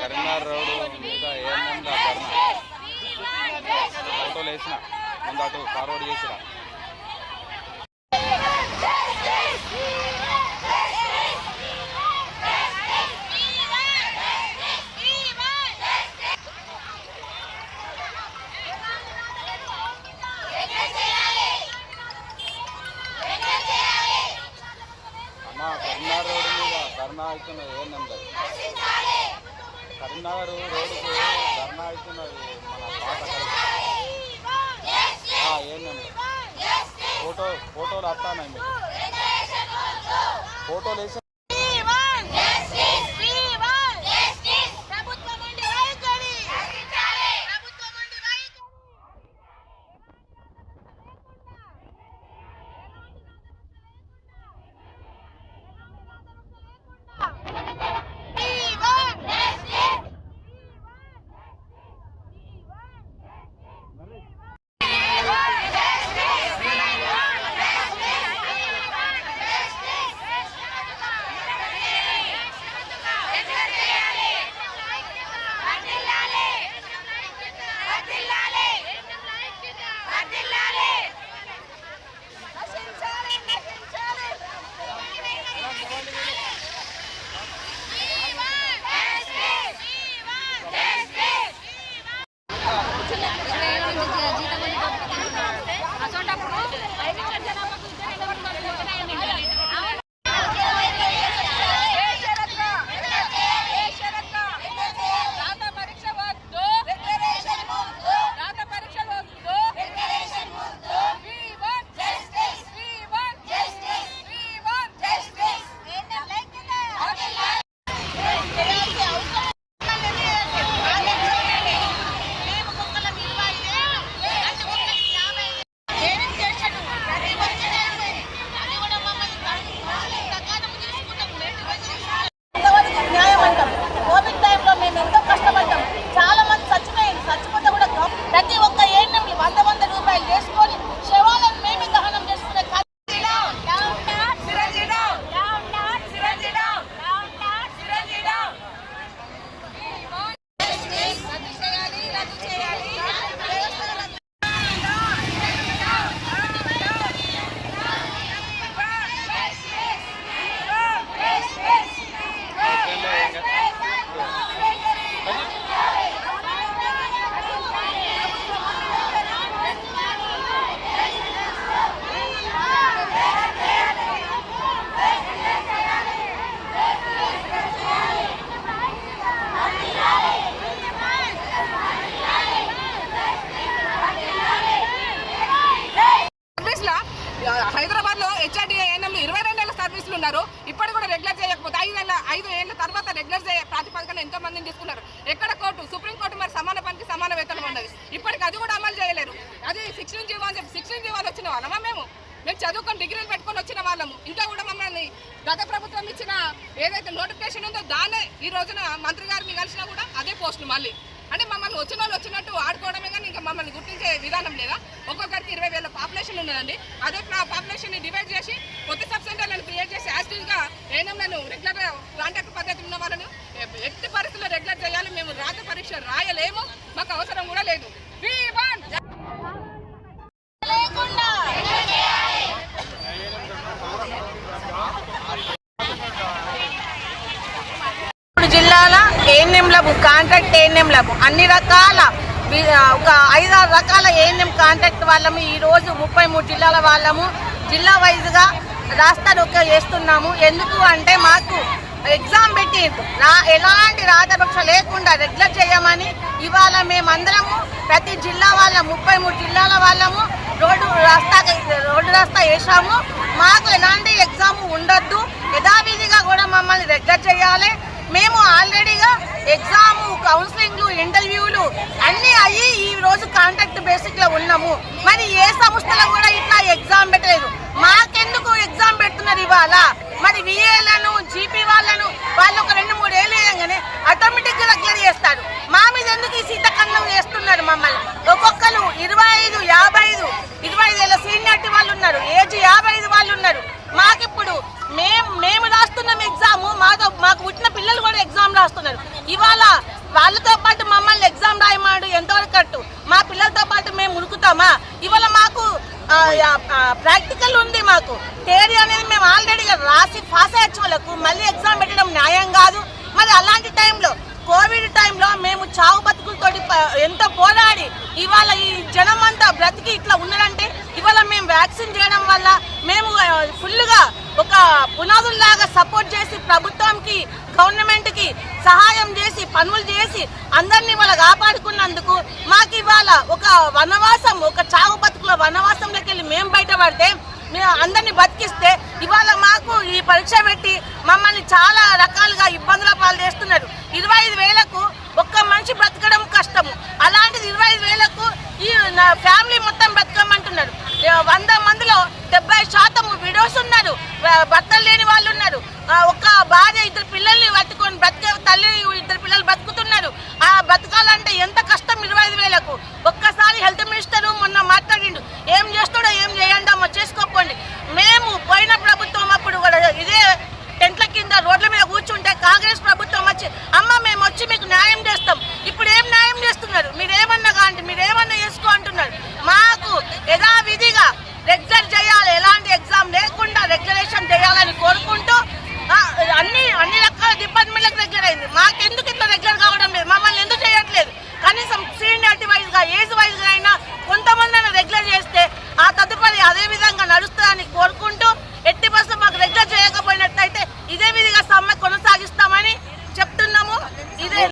Karimnagar road మీద ఏంటంటే ఫోటోలు వేసిన ముందు అటు ఫార్వర్డ్ చేసిరా కరీంనగర్ రోడ్డుకు ధర్నా అవుతున్నది మన పాత ఏంటంటే ఫోటో ఫోటోలు వస్తాయి మీకు. ఫోటోలు వేసి తీసుకున్నారు. సర్వీసులు ఇప్పటి కూడా రెగ్యులర్ చేయకపోతే ఐదు ఏళ్ళ ఐదు ఏళ్ళ తర్వాత రెగ్యులర్ చేయ ప్రాతిపదికన ఎంతో మందిని తీసుకున్నారు. ఎక్కడ కోర్టు సుప్రీం కోర్టు మరి సమాన పనికి సమాన వేతనం ఉన్నది. ఇప్పటికి అది కూడా అమలు చేయలేరు. అది శిక్షణ జీవో చెప్పి శిక్షణ జీవాలు వచ్చిన వాళ్ళమా మేము? మేము చదువుకొని డిగ్రీలు పెట్టుకొని వచ్చిన వాళ్ళము. ఇంకా కూడా మమ్మల్ని గత ప్రభుత్వం ఇచ్చిన ఏదైతే నోటిఫికేషన్ ఉందో దాన్నే ఈ రోజున మంత్రి గారిని కలిసినా కూడా అదే పోస్టులు మళ్ళీ. అంటే మమ్మల్ని వచ్చిన వాళ్ళు వచ్చినట్టు ఆడుకోవడమే కానీ ఇంకా మమ్మల్ని గుర్తించే విధానం లేదా? ఒక్కొక్కరికి ఇరవై వేల పాపులేషన్ ఉన్నదండి. అదే పాపులేషన్ డివైడ్ చేసి కొత్త సబ్ సెంటర్లను క్రియేట్ చేసి యాక్టివ్గా ఏఎన్ఎంలను కాంటాక్ట్ పద్ధతి ఉన్న వాళ్ళను ఎట్టి పరిస్థితుల్లో రెగ్యులర్ చేయాలి మేము రాత పరీక్ష రాయలేము మాకు అవసరం కూడా లేదు We want లేకుండా ఇప్పుడు జిల్లాల ANM lab contract ANM lab అన్ని రకాల ఒక ఐదారు రకాల ఏఎన్ఎం కాంట్రాక్ట్ వాళ్ళము. ఈరోజు ముప్పై మూడు జిల్లాల వాళ్ళము. జిల్లా వైజ్గా రాస్తారోకే చేస్తున్నాము. ఎందుకు అంటే మాకు ఎగ్జామ్ పెట్టి రా ఎలాంటి రాతపక్ష లేకుండా రెగ్యులర్ చేయమని ఇవాళ మేమందరము ప్రతి జిల్లా వాళ్ళ ముప్పై మూడు జిల్లాల వాళ్ళము రోడ్డు రాస్తా రోడ్డు రాస్తా వేసాము మాకు ఎలాంటి ఎగ్జామ్ ఉండొద్దు. యథావిధిగా కూడా మమ్మల్ని రెగ్యులర్ చేయాలి. మేము ఆల్రెడీగా ఎగ్జామ్ కౌన్సిలింగ్లు ఇంటర్వ్యూలు అన్ని అయ్యి ఈ రోజు కాంట్రాక్ట్ బేసిక్లో ఉన్నాము. మరి ఏ సంస్థలో కూడా ఇట్లా ఎగ్జామ్ పెట్టలేదు. మాకెందుకు ఎగ్జామ్ పెడుతున్నారు ఇవాళ? మరి విఏలను జీపీ వాళ్ళను వాళ్ళు ఒక రెండు మూడు ఏళ్ళు వేయగానే ఆటోమేటిక్గా రెగ్యులర్ చేస్తారు. మా మీద ఎందుకు ఈ సీతకన్నం చేస్తున్నారు మమ్మల్ని? ఒక్కొక్కరు ఇరవై ఐదు యాభై ఐదు ఇరవై ఐదు ఏళ్ళ సీనియారిటీ వాళ్ళు ఉన్నారు. ఏజ్ యాభై ఐదు వాళ్ళు ఉన్నారు. మాకిప్పుడు రాస్తున్నారు. ఇవాళ వాళ్ళతో పాటు మమ్మల్ని ఎగ్జామ్ రాయమాడు ఎంతవరకు కట్టు? మా పిల్లలతో పాటు మేము ఉరుకుతామా? ఇవాళ మాకు ప్రాక్టికల్ ఉంది మాకు. థియరీ అనేది మేము ఆల్రెడీ రాసి పాస్ అయ్యచ్చు వాళ్ళకు. మళ్ళీ ఎగ్జామ్ పెట్టడం న్యాయం కాదు. మరి అలాంటి టైంలో కోవిడ్ టైంలో మేము చావు బతుకులతోటి ఎంత ఎంతో పోరాడి ఇవాళ ఈ జనం అంతా బ్రతికి ఇట్లా ఉన్నారంటే ఇవాళ మేము వ్యాక్సిన్ చేయడం వల్ల మేము ఫుల్గా ఒక పునాదుల్లాగా సపోర్ట్ చేసి ప్రభుత్వంకి గవర్నమెంట్కి సహాయం చేసి పనులు చేసి అందరినీ వాళ్ళ కాపాడుకున్నందుకు మాకు ఇవాళ ఒక వనవాసం ఒక చావు బతుకుల వనవాసంలోకి వెళ్ళి మేము బయటపడితే మేము అందరినీ బతికిస్తే ఇవాళ మాకు ఈ పరీక్ష పెట్టి మమ్మల్ని చాలా రకాలుగా ఇబ్బందుల పాలు చేస్తున్నారు. ఇరవై ఐదు వేలకు ఒక్క మనిషి బ్రతకడం కష్టము. అలాంటిది ఇరవై ఐదు వేలకు ఈ ఫ్యామిలీ మొత్తం బ్రతకమంటున్నారు. వంద మందిలో డెబ్బై శాతం విడోస్ ఉన్నారు. భర్తలు లేని వాళ్ళు ఒక్క ఆ, ఒక భార్య ఇద్దరు పిల్లల్ని పట్టుకొని బ్రతికే తల్లి ఇద్దరు పిల్లలు బతుకుతున్నారు. ఆ బతకాలంటే ఎంత కష్టం? ఇరవై